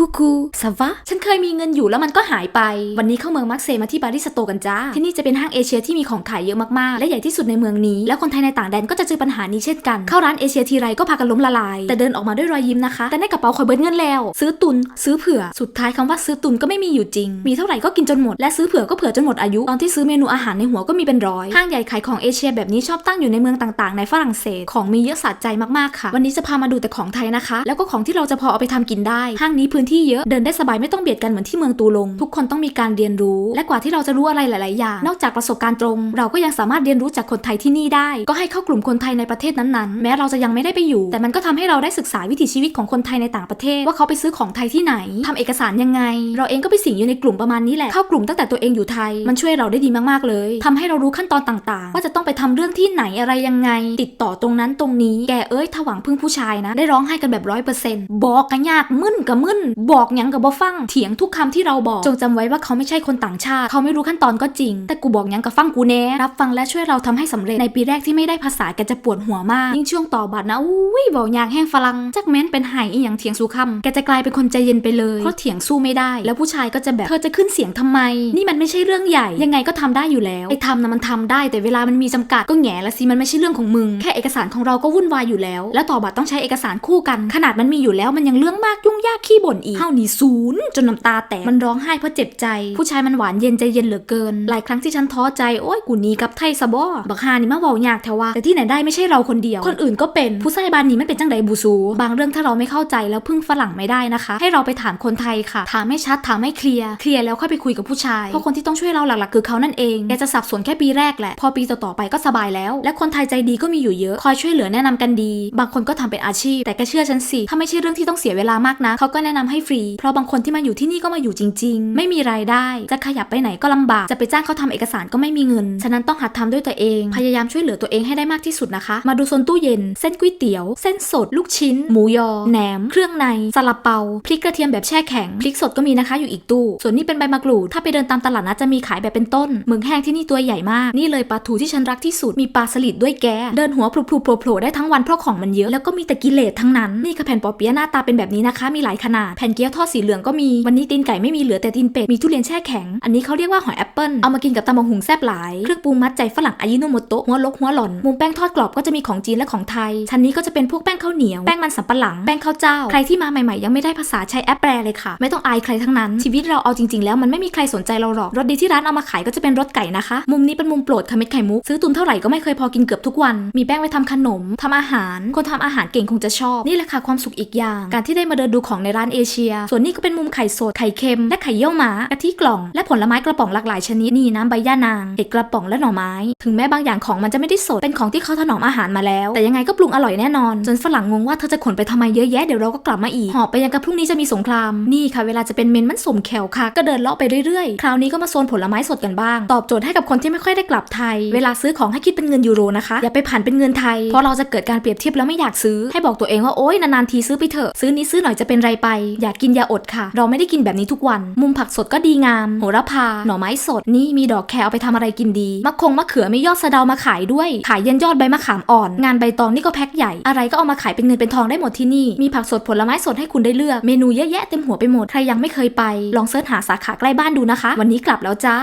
คูคูซาวะ ฉันเคยมีเงินอยู่แล้วมันก็หายไป วันนี้เข้าเมืองมักเซมาที่ปารีสโตกันจ้า ที่นี่จะเป็นห้างเอเชียที่มีของขายเยอะมากๆ และใหญ่ที่สุดในเมืองนี้ แล้วคนไทยในต่างแดนก็จะเจอปัญหานี้เช่นกัน เข้าร้านเอเชียทีไรก็พากันล้มละลาย แต่เดินออกมาด้วยรอยยิ้มนะคะ แต่ในกระเป๋าคอยเบิดเงินแล้ว ซื้อตุน ซื้อเผื่อ สุดท้ายคำว่าซื้อตุนก็ไม่มีอยู่จริง มีเท่าไหร่ก็กินจนหมด และซื้อเผื่อก็เผื่อจนหมดอายุ ตอนที่ซื้อเมนูอาหารในหัวก็มีเป็นร้อย ห้างใหญ่ขายของเอเชียแบบนี้ชอบตั้งอยู่ในเมืองต่างๆ ในฝรั่งเศส ของมีเยอะสะใจมากๆค่ะ วันนี้จะพามาดูแต่ของไทยนะคะ แล้วก็ของที่เราจะพอเอาไปทำกินได้ห้างนี้พื้นที่เยอะเดินได้สบายไม่ต้องเบียดกันเหมือนที่เมืองตูลง ทุกคนต้องมีการเรียนรู้ และกว่าที่เราจะรู้อะไรหลาย ๆ อย่าง นอกจากประสบการณ์ตรง เราก็ยังสามารถเรียนรู้จากคนไทยที่นี่ได้ ก็ให้เข้ากลุ่มคนไทยในประเทศนั้น ๆ แม้เราจะยังไม่ได้ไปอยู่ แต่มันก็ทำให้เราได้ศึกษาวิถีชีวิตของคนไทยในต่างประเทศ ว่าเขาไปซื้อของไทยที่ไหนทำเอกสารยังไง เราเองก็ไปสิงอยู่ในกลุ่มประมาณนี้แหละเข้ากลุ่มตั้งแต่ตัวเองอยู่ไทย มันช่วยเราได้ดีมาก ๆ เลยทำให้เรารู้ขั้นตอนต่าง ๆ ว่าจะต้องไปทำเรื่องที่ไหนอะไรยังไง ติดต่อตรงนั้นตรงนี้แกเอ้ยถวังพึ่งผู้ชายนะ ได้ร้องไห้กันแบบร้อยเปอร์เซ็นต์บอกกันยากมึนกับมึนบอกยังกับบ่ฟังเถียงทุกคำที่เราบอก จงจำไว้ว่าเขาไม่ใช่คนต่างชาติ เขาไม่รู้ขั้นตอนก็จริง แต่กูบอกยังกับฟังกูแน่รับฟังและช่วยเราทำให้สำเร็จในปีแรกที่ไม่ได้ภาษาแกจะปวดหัวมากยิ่งช่วงต่อบัตรนะอุ้ยบอกยางแห้งฝรั่งจักแม้นเป็นไห่อีหยังเถียงสู้คำแกจะกลายเป็นคนใจเย็นไปเลยเพราะเถียงสู้ไม่ได้ แล้วผู้ชายก็จะแบบเธอจะขึ้นเสียงทำไม นี่มันไม่ใช่เรื่องใหญ่ยังไงก็ทำได้อยู่แล้วไอ้ทำนะมันทำได้ แต่เวลามันมีจำกัดก็แง่ละสิมันไม่ใช่เรื่องของมึงแค่เอกสารของเราก็วุ่นวายอยู่แล้ว แล้วต่อบัตรต้องใช้เอกสารคู่กัน ขนาดมันมีอยู่แล้วมันยังเรื่องมากยุ่งยากขี้บ่นอีกเฮานี่ศูนย์จนน้ำตาแตกมันร้องไห้เพราะเจ็บใจ ผู้ชายมันหวานเย็นใจเย็นเหลือเกิน หลายครั้งที่ฉันท้อใจโอ้ยกูหนีกับไทยซะบ่บักฮานี่มาเว้ายากแท้ว่าแต่ที่ไหนได้ไม่ใช่เราคนเดียว คนอื่นก็เป็นผู้ชายบานนี้ไม่เป็นจังใดบูซูบางเรื่องถ้าเราไม่เข้าใจแล้วพึ่งฝรั่งไม่ได้นะคะ ให้เราไปถามคนไทยค่ะ ถามให้ชัดถามให้เคลียร์เคลียร์แล้วค่อยไปคุยกับผู้ชายเพราะคนที่ต้องช่วยเราหลักๆคือเขานั่นเองแกจะสับสนแค่ปีแรกแหละพอปีต่อๆไปก็สบายแล้ว และคนไทยใจดีก็มีอยู่เยอะคอยช่วยเหลือแนะนำกันดี บางคนก็ทำเป็นอาชีพ แต่แกเชื่อฉันสิถ้าไม่ใช่เรื่องที่ต้องเสียเวลามากนะเขาก็แนะนำให้ฟรี เพราะบางคนที่มาอยู่ที่นี่ก็มาอยู่จริง ๆ ไม่มีรายได้ จะขยับไปไหนก็ลำบาก จะไปจ้างเขาทำเอกสารก็ไม่มีเงิน ฉะนั้นต้องหัดทำด้วยตัวเอง พยายามช่วยเหลือตัวเองให้ได้มากที่สุดนะคะ มาดูโซนตู้เย็น เส้นก๋วยเตี๋ยว เส้นสด ลูกชิ้น หมูยอ แหนม เครื่องใน ซาลาเปา พริกกระเทียมแบบแช่แข็ง พริกสดก็มีนะคะอยู่อีกตู้ ส่วนนี้เป็นใบมะกรูด ถ้าไปเดินตามตลาดนัดจะมีขายแบบเป็นต้นหมึกแห้งที่นี่ตัวใหญ่มาก นี่เลยปลาทูที่ฉันรักที่สุด มีปลาสลิดด้วยแก เดินหัวพลุๆโผล่ได้ทั้งวันเพราะของมันเยอะ แล้วก็มีแต่กิเลสทั้งนั้น นี่ค่ะแผ่นปอเปี๊ยะหน้าตาเป็นแบบนี้นะคะ มีหลายขนาดแผ่นเกี๊ยวทอดสีเหลืองก็มี วันนี้ตีนไก่ไม่มีเหลือแต่ตีนเป็ด มีทุเรียนแช่แข็ง อันนี้เขาเรียกว่าหอยแอปเปิลเอามากินกับตำบักหุงแซ่บหลาย เครื่องปรุงมัดใจฝรั่งอายิโนโมโตะหัวลกหัวหล่อน มุมแป้งทอดกรอบก็จะมีของจีนและของไทย ชั้นนี้ก็จะเป็นพวกแป้งข้าวเหนียว แป้งมันสำปะหลัง แป้งข้าวเจ้า ใครที่มาใหม่ๆ ยังไม่ได้ภาษาใช้แอปแปลเลยค่ะ ไม่ต้องอายใครทั้งนั้น ชีวิตเราเอาจริงๆ แล้วมันไม่มีใครสนใจเราหรอกรสดีที่ร้านเอามาขายก็จะเป็นรสไก่นะคะ มุมนี้เป็นมุมโปรดค่ะเม็ดไข่มุก ซื้อตุนเท่าไหร่ก็ไม่เคยพอกินเกือบทุกวัน มีแป้งไว้ทำขนมทำอาหาร คนทำอาหารเก่งคงจะชอบ นี่แหละค่ะความสุขอีกอย่าง การที่ได้มาเดินดูของในร้านเอเชย ส่วนนี้ก็เป็นมุมไข่สด ไข่เค็ม และไข่เยี่ยวม้ากะทิกล่อง และผลไม้กระป๋องหลากหลายชนิด นี่น้ำใบย่านางเห็ดกระป๋องและหน่อไม้ ถึงแม้บางอย่างของมันจะไม่ได้สด เป็นของที่เขาถนอมอาหารมาแล้ว แต่ยังไงก็ปรุงอร่อยแน่นอน จนฝรั่งงงว่าเธอจะขนไปทำไมเยอะแยะ เดี๋ยวเราก็กลับมาอีก หอบไปยังกับพรุ่งนี้จะมีสงคราม นี่ค่ะ เวลาจะเป็นเมนมันสมแขวค่ะ ก็เดินเลาะไปเรื่อยๆ คราวนี้ก็มาโซนผลไม้สดกันบ้าง ตอบโจทย์ให้กับคนที่ไม่ค่อยได้กลับไทย เวลาซื้อของให้คิดเป็นเงินยูโรนะคะ อย่าไปผ่านเป็นเงินไทย เพราะเราจะเกิดการเปรียบเทียบแล้วไม่อยากซื้อ ให้บอกตัวเองว่าโอ๊ยนานๆทีซื้อไปเถอะ ซื้อนี้ซื้อหน่อยจะเป็นไรไปอยากกินยาอดค่ะ เราไม่ได้กินแบบนี้ทุกวัน มุมผักสดก็ดีงาม โหระพา หน่อไม้สด นี่มีดอกแครเอาไปทำอะไรกินดี มะคงมะเขือมียอดสะเดามาขายด้วย ขายยันยอดใบมะขามอ่อน งานใบตองนี่ก็แพ็คใหญ่ อะไรก็เอามาขายเป็นเงินเป็นทองได้หมดที่นี่ มีผักสดผลไม้สดให้คุณได้เลือก เมนูเยอะแยะเต็มหัวไปหมด ใครยังไม่เคยไป ลองเสิร์ชหาสาขาใกล้บ้านดูนะคะ วันนี้กลับแล้วจ้า